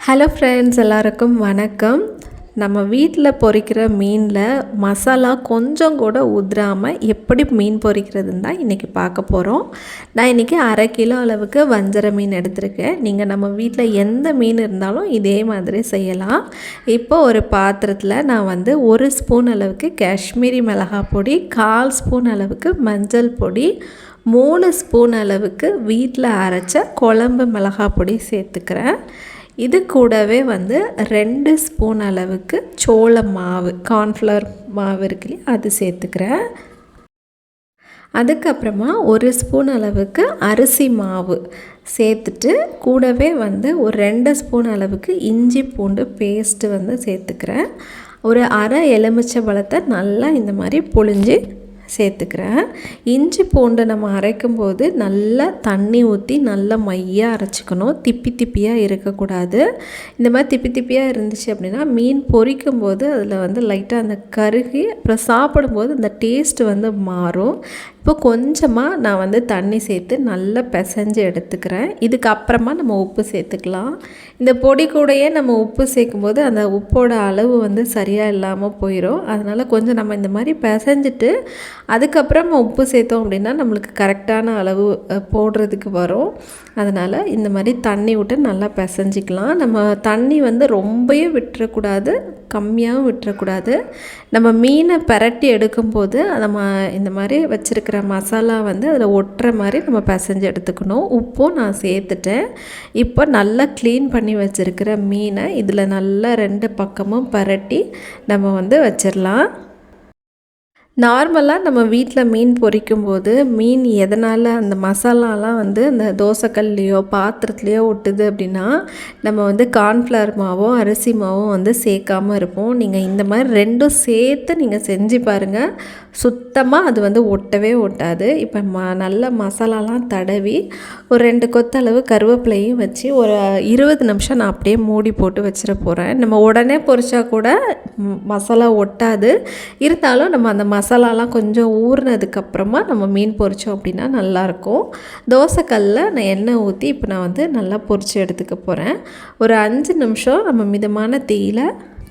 Hello friends எல்லாருக்கும் வணக்கம். நம்ம வீட்டில் பொறிக்கிற மீனில் மசாலா கொஞ்சம் கூட உதிராமல் எப்படி மீன் பொரிக்கிறதுன்னு தான் இன்றைக்கி பார்க்க போகிறோம் நான் இன்றைக்கி அரை கிலோ அளவுக்கு வஞ்சர மீன் எடுத்திருக்கேன். நீங்கள் நம்ம வீட்டில் எந்த மீன் இருந்தாலும் இதே மாதிரி செய்யலாம். இப்போ ஒரு பாத்திரத்தில் நான் வந்து ஒரு ஸ்பூன் அளவுக்கு காஷ்மீரி மிளகா பொடி கால் ஸ்பூன் அளவுக்கு மஞ்சள் பொடி மூணு ஸ்பூன் அளவுக்கு வீட்டில் அரைச்ச குழம்பு மிளகா பொடி சேர்த்துக்கிறேன். இது கூடவே வந்து ரெண்டு ஸ்பூன் அளவுக்கு சோள மாவு கார்ன்ஃப்ளவர் மாவு இருக்கு அது சேர்த்துக்கிறேன். அதுக்கப்புறமா ஒரு ஸ்பூன் அளவுக்கு அரிசி மாவு சேர்த்துட்டு கூடவே வந்து ஒரு ரெண்டு ஸ்பூன் அளவுக்கு இஞ்சி பூண்டு பேஸ்ட்டு வந்து சேர்த்துக்கிறேன். ஒரு அரை எலுமிச்சை பழத்தை நல்லா இந்த மாதிரி புழிஞ்சு சேர்த்துக்கிறேன். இஞ்சி பூண்டு நம்ம அரைக்கும் போது நல்லா தண்ணி ஊற்றி நல்லா மையாக அரைச்சிக்கணும். திப்பி திப்பியாக இருக்கக்கூடாது. இந்த மாதிரி திப்பி திப்பியாக இருந்துச்சு அப்படின்னா மீன் பொரிக்கும் போது அதில் வந்து லைட்டாக அந்த கருகி அப்புறம் சாப்பிடும்போது அந்த டேஸ்ட் வந்து மாறும். இப்போ கொஞ்சமாக நான் வந்து தண்ணி சேர்த்து நல்லா பிசைஞ்சு எடுத்துக்கிறேன். இதுக்கப்புறமா நம்ம உப்பு சேர்த்துக்கலாம். இந்த பொடி கூடையே நம்ம உப்பு சேர்க்கும்போது அந்த உப்போட அளவு வந்து சரியாக இல்லாமல் போயிடும் அதனால் கொஞ்சம் நம்ம இந்த மாதிரி பிசைஞ்சிட்டு அதுக்கப்புறம் உப்பு சேர்த்தோம் அப்படின்னா நம்மளுக்கு கரெக்டான அளவு போடுறதுக்கு வரும். அதனால் இந்த மாதிரி தண்ணி விட்டு நல்லா பிசைஞ்சிக்கலாம். நம்ம தண்ணி வந்து ரொம்பவே விட்டுறக்கூடாது கம்மியாகவும் விட்டுறக்கூடாது. நம்ம மீனை பரட்டி எடுக்கும்போது நம்ம இந்த மாதிரி வச்சுருக்கிற மசாலா வந்து அதில் ஒட்டுற மாதிரி நம்ம பிசைஞ்சு எடுத்துக்கணும். உப்பும் நான் சேர்த்துட்டேன். இப்போ நல்லா க்ளீன் பண்ணி வச்சுருக்கிற மீனை இதில் நல்லா ரெண்டு பக்கமும் பரட்டி நம்ம வந்து வச்சிடலாம் நார்மலாக நம்ம வீட்டில் மீன் பொரிக்கும் போது மீன் எதனால் அந்த மசாலாலாம் வந்து அந்த தோசைக்கல்லையோ பாத்திரத்துலையோ ஒட்டுது அப்படின்னா நம்ம வந்து கார்ன்ஃப்ளவர் மாவும் அரிசி மாவும் வந்து சேர்க்காமல் இருப்போம். நீங்கள் இந்த மாதிரி ரெண்டும் சேர்த்து நீங்கள் செஞ்சு பாருங்கள் சுத்தமாக அது வந்து ஒட்டவே ஒட்டாது. இப்போ ம நல்ல மசாலாலாம் தடவி ஒரு ரெண்டு கொத்தளவு கருவேப்பிலையும் வச்சு ஒரு இருபது நிமிஷம் நான் அப்படியே மூடி போட்டு வச்சிட போகிறேன் நம்ம உடனே பொரிச்சா கூட மசாலா ஒட்டாது. இருந்தாலும் நம்ம அந்த மசாலாலாம் கொஞ்சம் ஊறினதுக்கப்புறமா நம்ம மீன் பொரித்தோம் அப்படின்னா நல்லாயிருக்கும். தோசைக்கல்லில் நான் எண்ணெய் ஊற்றி இப்போ நான் வந்து நல்லா பொரித்து எடுத்துக்க போகிறேன் ஒரு அஞ்சு நிமிஷம் நம்ம மிதமான தீயில்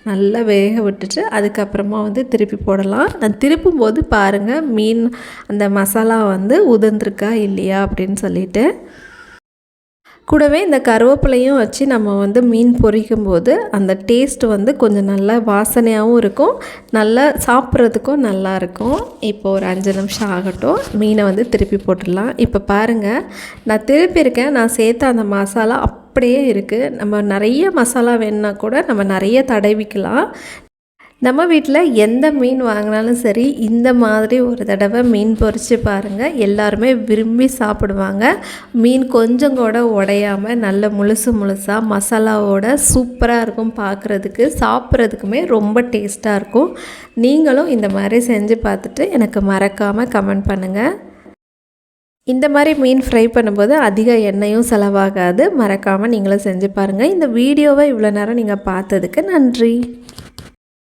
நல்லா வேக விட்டுட்டு அதுக்கப்புறமா வந்து திருப்பி போடலாம். நான் திருப்பும் போது பாருங்கள் மீன் அந்த மசாலா வந்து உதிர்ந்துருக்கா இல்லையா அப்படின்னு சொல்லிட்டு. கூடவே இந்த கருவேப்பிலையும் வச்சு நம்ம வந்து மீன் பொரிக்கும் போது அந்த டேஸ்ட் வந்து கொஞ்சம் நல்லா வாசனையாகவும் இருக்கும். நல்லா சாப்பிட்றதுக்கும் நல்லா இருக்கும். இப்போ ஒரு அஞ்சு நிமிஷம் ஆகட்டும். மீனை வந்து திருப்பி போட்டுடலாம். இப்போ பாருங்கள் நான் திருப்பியிருக்கேன். நான் சேர்த்த அந்த மசாலா அப்படியே இருக்குது நம்ம நிறைய மசாலா வேணுன்னா கூட நம்ம நிறைய தடவிக்கலாம். நம்ம வீட்டில் எந்த மீன் வாங்கினாலும் சரி இந்த மாதிரி ஒரு தடவை மீன் பொறிச்சு பாருங்கள் எல்லாருமே விரும்பி சாப்பிடுவாங்க. மீன் கொஞ்சம் கூட உடையாமல் நல்ல முழுசு முழுசாக மசாலாவோட சூப்பராக இருக்கும் பார்க்குறதுக்கு சாப்பிட்றதுக்குமே ரொம்ப டேஸ்ட்டாக இருக்கும். நீங்களும் இந்த மாதிரி செஞ்சு பார்த்துட்டு எனக்கு மறக்காமல் கமெண்ட் பண்ணுங்கள் இந்த மாதிரி மீன் ஃப்ரை பண்ணும்போது அதிக எண்ணெயும் செலவாகாது. மறக்காமல் நீங்களும் செஞ்சு பாருங்கள் இந்த வீடியோவை இவ்வளோ நேரம் நீங்கள் பார்த்ததுக்கு நன்றி.